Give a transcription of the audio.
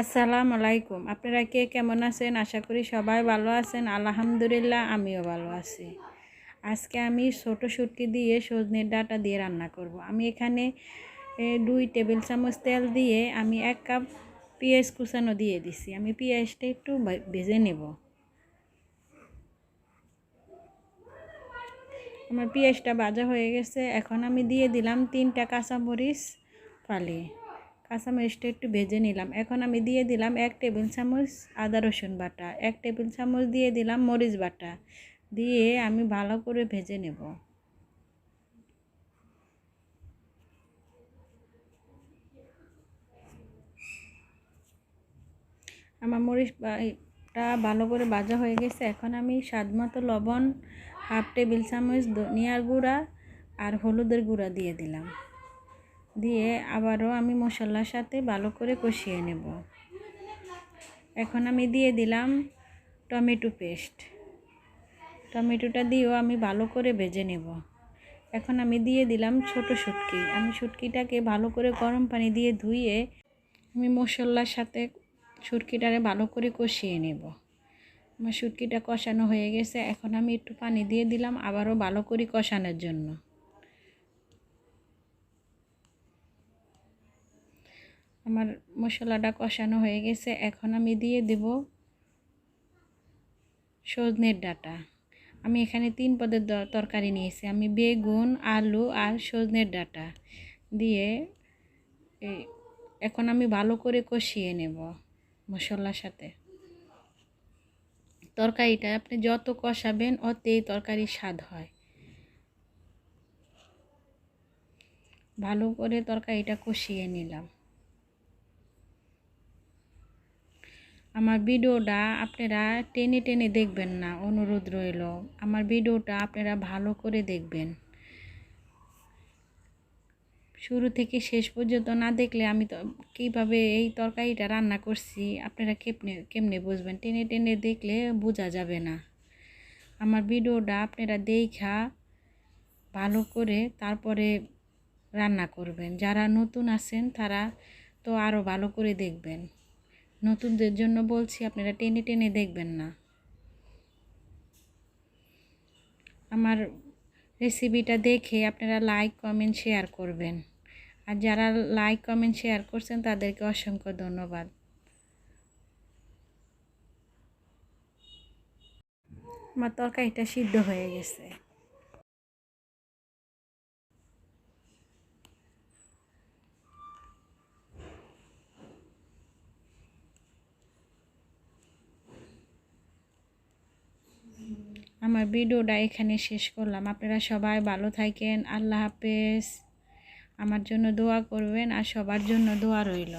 আসসালামু আলাইকুম। আপনারা কে কেমন আছেন? আশা করি সবাই ভালো আছেন। আলহামদুলিল্লাহ, আমিও ভালো আছি। আজকে আমি ছোটো শুটকি দিয়ে সজনের ডাটা দিয়ে রান্না করব। আমি এখানে দুই টেবিল চামচ তেল দিয়ে আমি এক কাপ পেঁয়াজ কুচানো দিয়ে দিছি। আমি পেঁয়াজটা একটু ভেজে নেব। আমার পেঁয়াজটা ভাজা হয়ে গেছে। এখন আমি দিয়ে দিলাম তিনটা কাঁচামরিচ ফালি। কাঁচামরিচটা একটু ভেজে নিলাম। এখন আমি দিয়ে দিলাম এক টেবিল চামচ আদা রসুন বাটা, এক টেবিল চামচ দিয়ে দিলাম মরিচ বাটা। দিয়ে আমি ভালো করে ভেজে নেব। আমার মরিচটা ভালো করে ভাজা হয়ে গেছে। এখন আমি স্বাদ মতো লবণ, হাফ টেবিল চামচ ধনিয়ার গুঁড়া আর হলুদের গুঁড়া দিয়ে দিলাম। দিয়ে আবারও আমি মশলার সাথে ভালো করে কষিয়ে নেব। এখন আমি দিয়ে দিলাম টমেটো পেস্ট। টমেটোটা দিয়েও আমি ভালো করে ভেজে নেব। এখন আমি দিয়ে দিলাম ছোট শুটকি। আমি শুটকিটাকে ভালো করে গরম পানি দিয়ে ধুয়ে আমি মশলার সাথে শুটকিটারে ভালো করে কষিয়ে নেব। আমার শুটকিটা কষানো হয়ে গেছে। এখন আমি একটু পানি দিয়ে দিলাম আবারও ভালো করে কষানোর জন্য। আমার মশলাটা কষানো হয়ে গেছে। এখন আমি দিয়ে দেব সজনের ডাটা। আমি এখানে তিন পদের তরকারি নিয়েছি। আমি বেগুন, আলু আর সজনের ডাটা দিয়ে এখন আমি ভালো করে কষিয়ে নেব মশলার সাথে। তরকারিটা আপনি যত কষাবেন অতেই তরকারির স্বাদ হয়। ভালো করে তরকারিটা কষিয়ে নিলাম। আমার ভিডিওটা আপনারা টেনে টেনে দেখবেন না, অনুরোধ রইল। আমার ভিডিওটা আপনারা ভালো করে দেখবেন। শুরু থেকে শেষ পর্যন্ত না দেখলে আমি তো কীভাবে এই তরকারিটা রান্না করছি, আপনারা কেমনে কেমনে বুঝবেন? টেনে টেনে দেখলে বোঝা যাবে না। আমার ভিডিওটা আপনারা দেখা, ভালো করে তারপরে রান্না করবেন। যারা নতুন আছেন তারা তো আরও ভালো করে দেখবেন। নতুনদের জন্য বলছি, আপনারা টেনে টেনে দেখবেন না। আমার রেসিপিটা দেখে আপনারা লাইক কমেন্ট শেয়ার করবেন। আর যারা লাইক কমেন্ট শেয়ার করছেন, তাদেরকে অসংখ্য ধন্যবাদ। আমার তরকারিটা সিদ্ধ হয়ে গেছে। আমার ভিডিওটা এখানে শেষ করলাম। আপনারা সবাই ভালো থাকেন। আল্লাহ হাফেজ। আমার জন্য দোয়া করবেন আর সবার জন্য দোয়া রইল।